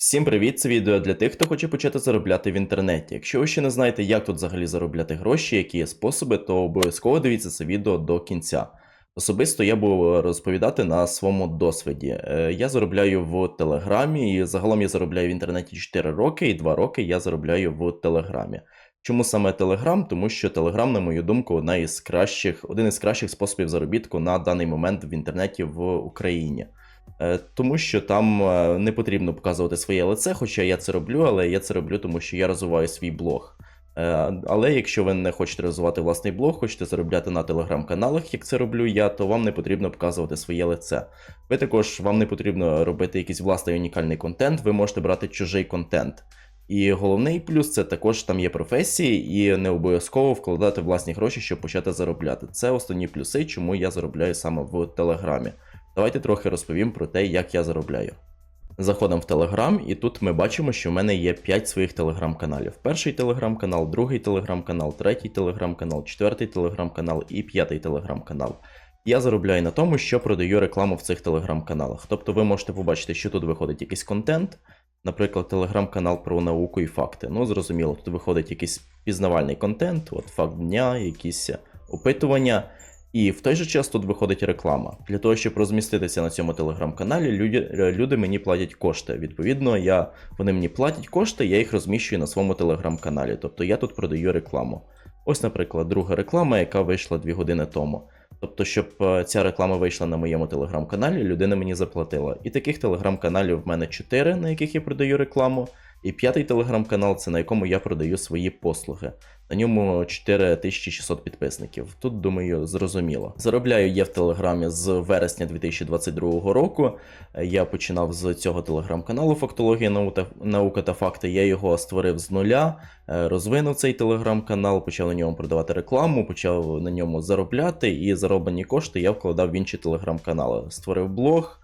Всім привіт! Це відео для тих, хто хоче почати заробляти в інтернеті. Якщо ви ще не знаєте, як тут взагалі заробляти гроші, які є способи, то обов'язково дивіться це відео до кінця. Особисто я буду розповідати на своєму досвіді. Е, Я заробляю в Телеграмі, і загалом я заробляю в інтернеті 4 роки, і 2 роки я заробляю в Телеграмі. Чому саме Телеграм? Тому що Телеграм, на мою думку, одна із кращих, один із кращих способів заробітку на даний момент в інтернеті в Україні. Е, Тому що там е, не потрібно показувати своє лице, хоча я це роблю, але я це роблю, тому що я розвиваю свій блог. Е, Але якщо ви не хочете розвивати власний блог, хочете заробляти на телеграм-каналах, як це роблю я, то вам не потрібно показувати своє лице. Ви також вам не потрібно робити якийсь власний унікальний контент, ви можете брати чужий контент. І головний плюс це також там є професії, і не обов'язково вкладати власні гроші, щоб почати заробляти. Це основні плюси, чому я заробляю саме в Телеграмі. Давайте трохи розповім про те, як я заробляю. Заходимо в Телеграм, і тут ми бачимо, що в мене є 5 своїх телеграм-каналів. Перший телеграм-канал, другий телеграм-канал, третій телеграм-канал, четвертий телеграм-канал і п'ятий телеграм-канал. Я заробляю на тому, що продаю рекламу в цих телеграм-каналах. Тобто ви можете побачити, що тут виходить якийсь контент, наприклад, телеграм-канал про науку і факти. Ну, зрозуміло, тут виходить якийсь пізнавальний контент, от факт дня, якісь опитування. І в той же час тут виходить реклама. Для того, щоб розміститися на цьому телеграм-каналі, люди, люди мені платять кошти. Відповідно, я, вони мені платять кошти, я їх розміщую на своєму телеграм-каналі. Тобто я тут продаю рекламу. Ось, наприклад, друга реклама, яка вийшла 2 години тому. Тобто, щоб е, ця реклама вийшла на моєму телеграм-каналі, людина мені заплатила. І таких телеграм-каналів в мене 4, на яких я продаю рекламу. І п'ятий телеграм-канал, це на якому я продаю свої послуги. На ньому 4600 підписників. Тут, думаю, зрозуміло. Заробляю я в Телеграмі з вересня 2022 року. Я починав з цього телеграм-каналу Фактологія наука, наука та факти. Я його створив з нуля, е, розвинув цей телеграм-канал, почав на ньому продавати рекламу, почав на ньому заробляти, і зароблені кошти я вкладав в інші телеграм-канали. Створив блог.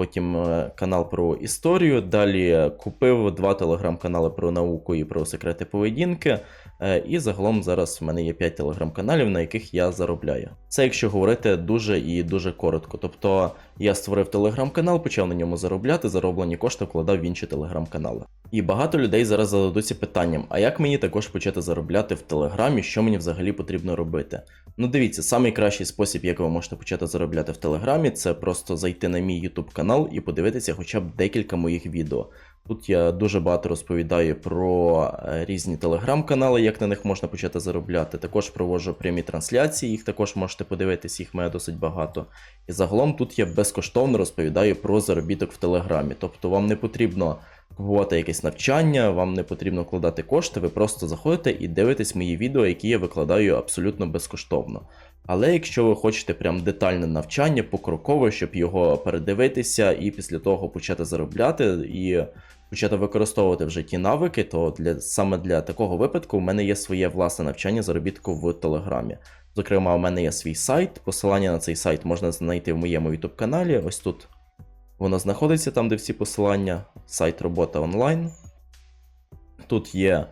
Потім е, канал про історію. Далі купив два телеграм-канали про науку і про секрети поведінки. Е, І загалом зараз в мене є 5 телеграм-каналів, на яких я заробляю. Це якщо говорити дуже і дуже коротко. Тобто я створив телеграм-канал, почав на ньому заробляти, зароблені кошти вкладав в інші телеграм-канали. І багато людей зараз зададуться питанням: а як мені також почати заробляти в телеграмі, що мені взагалі потрібно робити? Ну дивіться, найкращий спосіб, як ви можете почати заробляти в телеграмі, це просто зайти на мій YouTube канал і подивитися хоча б декілька моїх відео. Тут я дуже багато розповідаю про е, різні телеграм-канали, як на них можна почати заробляти. Також проводжу прямі трансляції, їх також можете подивитись, їх має досить багато. І загалом тут я безкоштовно розповідаю про заробіток в телеграмі. Тобто вам не потрібно купувати якесь навчання, вам не потрібно вкладати кошти, ви просто заходите і дивитесь мої відео, які я викладаю абсолютно безкоштовно. Але якщо ви хочете прям детальне навчання, покрокове, щоб його передивитися і після того почати заробляти і почати використовувати вже ті навики, то для саме для такого випадку в мене є своє власне навчання заробітку в Телеграмі. Зокрема, у мене є свій сайт. Посилання на цей сайт можна знайти в моєму YouTube каналі. Ось тут воно знаходиться там, де всі посилання. Сайт робота онлайн. Тут є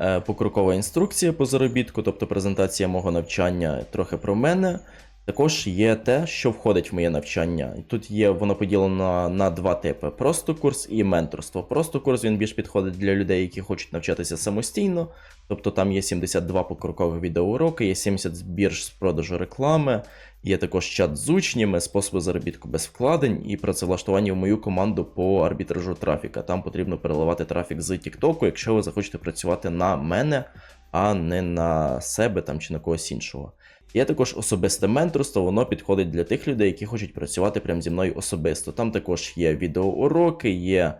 е, покрокова інструкція по заробітку, тобто презентація мого навчання трохи про мене. Також є те, що входить в моє навчання. Тут є воно поділено на два типи: просто курс і менторство. Просто курс він більш підходить для людей, які хочуть навчатися самостійно. Тобто там є 72 покрокових відеоуроки, є 70 бірж з продажу реклами, є також чат з учнями, способи заробітку без вкладень і працевлаштування в мою команду по арбітражу трафіка. Там потрібно переливати трафік з TikTok, якщо ви захочете працювати на мене, а не на себе там чи на когось іншого. Є також особисте менторство, воно підходить для тих людей, які хочуть працювати прямо зі мною особисто. Там також є відеоуроки, є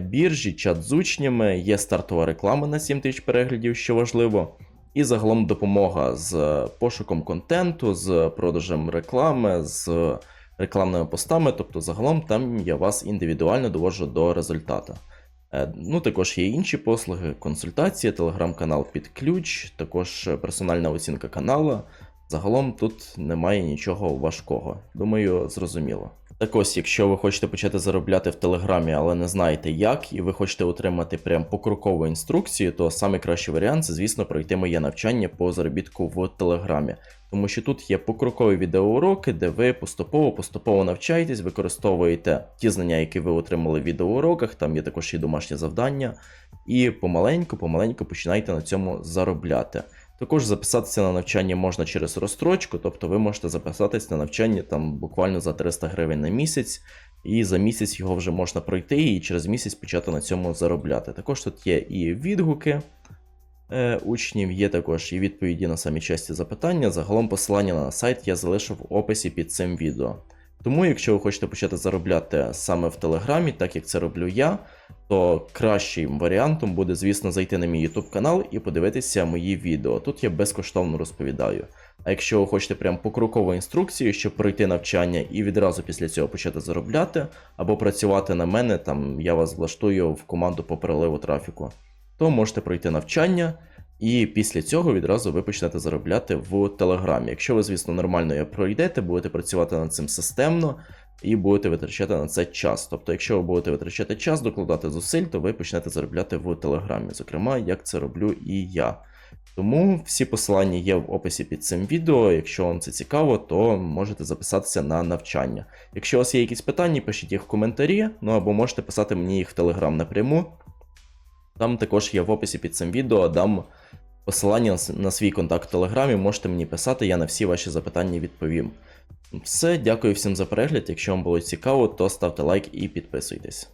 біржі, чат з учнями, є стартова реклама на 7 тисяч переглядів, що важливо. І загалом допомога з пошуком контенту, з продажем реклами, з рекламними постами. Тобто, загалом там я вас індивідуально доводжу до результату. Е, Ну, також є інші послуги, консультація, телеграм-канал під ключ, також персональна оцінка каналу. Загалом тут немає нічого важкого. Думаю, зрозуміло. Так ось, якщо ви хочете почати заробляти в Телеграмі, але не знаєте як, і ви хочете отримати прям покрокову інструкцію, то найкращий варіант це, звісно, пройти моє навчання по заробітку в Телеграмі. Тому що тут є покрокові відеоуроки, де ви поступово-поступово навчаєтесь, використовуєте ті знання, які ви отримали в відеоуроках, там є також і домашні завдання, і помаленьку, помаленьку починаєте на цьому заробляти. Також записатися на навчання можна через розстрочку, тобто ви можете записатись на навчання там буквально за 300 гривень на місяць, і за місяць його вже можна пройти і через місяць почати на цьому заробляти. Також тут є і відгуки е, учнів, є також і відповіді на самі часті запитання. Загалом посилання на сайт я залишив в описі під цим відео. Тому, якщо ви хочете почати заробляти саме в Телеграмі, так як це роблю я, то кращим варіантом буде, звісно, зайти на мій YouTube канал і подивитися мої відео. Тут я безкоштовно розповідаю. А якщо ви хочете прям покрокову інструкцію, щоб пройти навчання і відразу після цього почати заробляти, або працювати на мене, там я вас влаштую в команду по переливу трафіку, то можете пройти навчання. І після цього відразу ви почнете заробляти в Телеграмі. Якщо ви, звісно, нормально його пройдете, будете працювати над цим системно і будете витрачати на це час. Тобто, якщо ви будете витрачати час, докладати зусиль, то ви почнете заробляти в Телеграмі. Зокрема, як це роблю і я. Тому всі посилання є в описі під цим відео. Якщо вам це цікаво, то можете записатися на навчання. Якщо у вас є якісь питання, пишіть їх в коментарі, ну або можете писати мені їх в Телеграм напряму. Там також є в описі під цим відео, дам посилання на свій контакт в Телеграмі, можете мені писати, я на всі ваші запитання відповім. Все, дякую всім за перегляд. Якщо вам було цікаво, то ставте лайк і підписуйтесь.